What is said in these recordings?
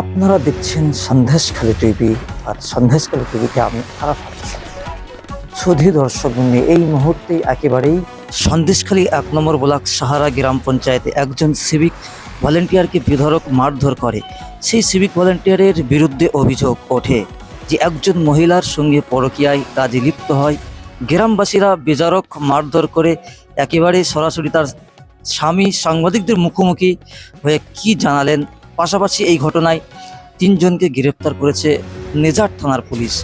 আপনারা দেখছেন সন্দেশখালী টিভি, আর সন্দেশখালী টিভিতে আমি আরাফাত সুধী দর্শক এই মুহূর্তে একেবারেই সন্দেশখালী এক নম্বর ব্লক সাহারা গ্রাম পঞ্চায়েতে একজন সিভিক ভলেন্টিয়ারকে বিধরক মারধর করে। সেই সিভিক ভলেন্টিয়ারের বিরুদ্ধে অভিযোগ ওঠে যে একজন মহিলার সঙ্গে পরকীয়ায় কাজে লিপ্ত হয়। গ্রামবাসীরা বেজারক মারধর করে একেবারে সরাসরি তার স্বামী সাংবাদিকদের মুখোমুখি হয়ে কি জানালেন পাশাপাশি এই ঘটনায় তিনজনকে গ্রেপ্তার করেছে নেজার থানার পুলিশ।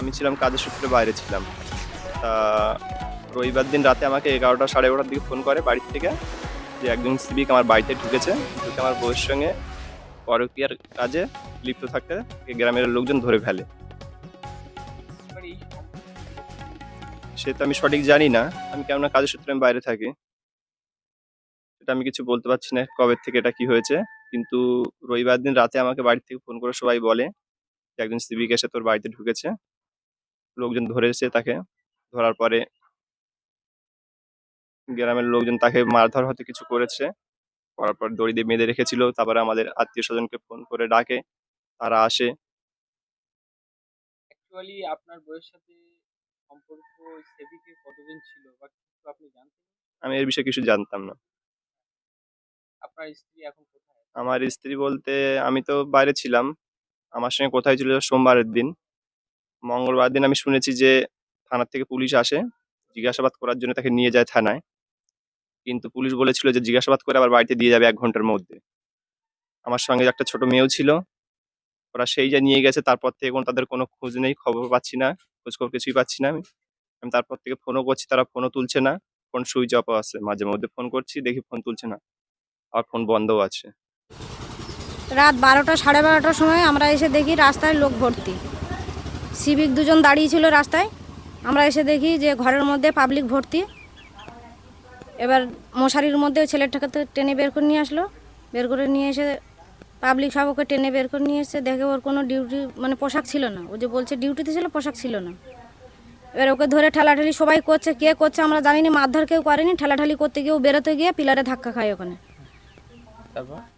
আমি ছিলাম কাজের সূত্রে বাইরে ছিলাম। তা রবিবার দিন রাতে আমাকে এগারোটা সাড়ে এগারোটার দিকে ফোন করে বাড়ির থেকে যে একজন সিভিক আমার বাড়িতে ঢুকেছে। ঢুকে আমার বউয়ের সঙ্গে পরকীয়ার কাজে লিপ্ত থাকতে গ্রামের লোকজন ধরে ফেলে। সে তো আমি সঠিক জানি না। আমি কেমন কাজের সূত্রে আমি বাইরে থাকি। এটা আমি কিছু বলতে পারছি না কবে থেকে এটা কি হয়েছে। কিন্তু রবিবার দিন রাতে আমাকে বাড়ি থেকে ফোন করে সবাই বলে যে একজন সিভিক এসে তোর বাড়িতে ঢুকেছে। লোকজন ধরেছে তাকে। ধরার পরে গ্রামের লোকজন তাকে মারধর হয়তো কিছু করেছে। করার পর দড়ি দিয়ে বেঁধে রেখেছিল। তারপরে আমাদের আত্মীয় স্বজনকে ফোন করে ডাকে। তারা আসে। অ্যাকচুয়ালি আপনার বইয়ের সাথে সম্পর্ক সেভিকে কতদিন ছিল বা কিছু আপনি জানতেন আমি এর বিষয়ে কিছু জানতাম না। আপনার স্ত্রী এখন কোথায়? আমার স্ত্রী বলতে আমি তো বাইরে ছিলাম। আমার সঙ্গে কোথায় ছিল সোমবারের দিন। মঙ্গলবার দিন আমি শুনেছি যে থানার থেকে পুলিশ আসে, জিজ্ঞাসাবাদ করার জন্য তাকে নিয়ে যায় থানায়। কিন্তু পুলিশ বলেছিল যে জিজ্ঞাসাবাদ করে আবার বাড়িতে দিয়ে যাবে এক ঘণ্টার মধ্যে। আমার সঙ্গে একটা ছোট মেয়েও ছিল। ওরা সেই যা নিয়ে গেছে, তারপর থেকে কোনো তাদের কোনো খোঁজ নেই, খবর পাচ্ছি না খোঁজ খবর কিছুই পাচ্ছি না আমি। আমি তারপর থেকে ফোনও করছি, তারা ফোনও তুলছে না। ফোন সুইচ অফ আছে, মাঝে মধ্যে ফোন করছি, দেখি ফোন তুলছে না। আর ফোন বন্ধও আছে। রাত বারোটা, সাড়ে বারোটার সময় আমরা এসে দেখি রাস্তায় লোক ভর্তি। সিভিক দুজন দাঁড়িয়ে ছিল রাস্তায়। আমরা এসে দেখি যে ঘরের মধ্যে পাবলিক ভর্তি। এবার মশারির মধ্যে ছেলেটাকে তো টেনে বের করে নিয়ে আসলো। বের করে নিয়ে এসে পাবলিক সব ওকে টেনে বের করে নিয়ে এসে দেখে ওর কোনো ডিউটি মানে পোশাক ছিল না। ও যে বলছে ডিউটিতে ছিল, পোশাক ছিল না। এবার ওকে ধরে ঠেলাঠেলি সবাই করছে। কে করছে আমরা জানি না, মারধর কেউ করেনি। ঠেলাঠালি করতে গিয়ে ও বেরোতে গিয়ে পিলারে ধাক্কা খায় ওখানে।